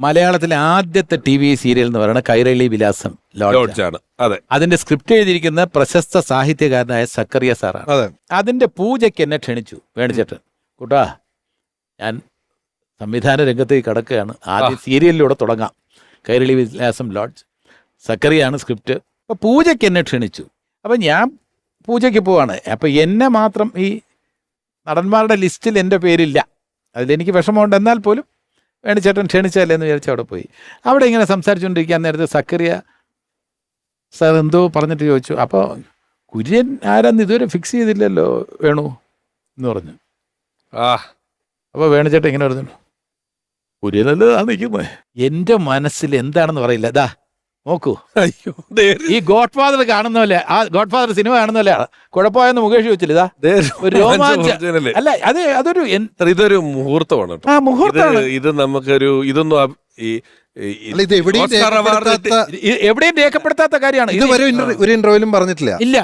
മലയാളത്തിലെ ആദ്യത്തെ T V serial എന്ന് പറയുന്നത് കൈരളി വിലാസം ലോഡ്ജ് ലോഡ്ജാണ്. അതെ. അതിന്റെ സ്ക്രിപ്റ്റ് എഴുതിയിരിക്കുന്ന പ്രശസ്ത സാഹിത്യകാരനായ സക്കറിയ സാറാണ്. അതെ. അതിന്റെ പൂജയ്ക്ക് എന്നെ ക്ഷണിച്ചു വേണിച്ചേട്ടൻ കൂട്ടാ ഞാൻ സംവിധാന രംഗത്തേക്ക് കടക്കുകയാണ്. ആദ്യം സീരിയലിലൂടെ തുടങ്ങാം. കൈരളി വിലാസം ലോഡ്ജ്. സക്കറിയാണ് സ്ക്രിപ്റ്റ്. അപ്പൊ പൂജയ്ക്ക് എന്നെ ക്ഷണിച്ചു. അപ്പൊ ഞാൻ പൂജയ്ക്ക് പോവാണ്. അപ്പൊ എന്നെ മാത്രം ഈ നടന്മാരുടെ ലിസ്റ്റിൽ എന്റെ പേരില്ല. അതിലെനിക്ക് വിഷമമുണ്ട്. എന്നാൽ പോലും വേണിച്ചേട്ടൻ ക്ഷണിച്ചല്ലേ എന്ന് വിചാരിച്ച് അവിടെ പോയി. അവിടെ ഇങ്ങനെ സംസാരിച്ചുകൊണ്ടിരിക്കാൻ നേരത്തെ സക്കറിയ സാർ എന്തോ പറഞ്ഞിട്ട് ചോദിച്ചു. അപ്പോൾ കുര്യൻ ആരാന്ന് ഇതുവരെ ഫിക്സ് ചെയ്തില്ലല്ലോ വേണു എന്ന് പറഞ്ഞു. ആ. അപ്പോൾ വേണുചേട്ടൻ ഇങ്ങനെ പറഞ്ഞു. കുര്യനല്ലേ നിൽക്കുന്നത് എന്റെ മനസ്സിൽ എന്താണെന്ന് പറയില്ല. ദാ നോക്കൂ. അയ്യോ ഈ ഗോഡ് ഫാദർ കാണുന്ന പോലെ ആ ഗോഡ് ഫാദർ സിനിമ കാണുന്ന പോലെയാണ് കുഴപ്പമായെന്ന് മുകേഷ് വെച്ചില്ല ഇതാ? ഒരു രോമാഞ്ച അല്ല അത് അതൊരു ഇതൊരു മുഹൂർത്തമാണ് ആ ഇത് മുഹൂർത്തമാണ്. ഇത് നമുക്കൊരു ഇതൊന്നും ഈ ഈ- അല്ല ഇത് എവിടെയും രേഖപ്പെടുത്താത്ത കാര്യമാണ് ഇത് ഇതുവരെ ഒരു ഇന്റർവ്യൂലും പറഞ്ഞിട്ടില്ല. ഇല്ല.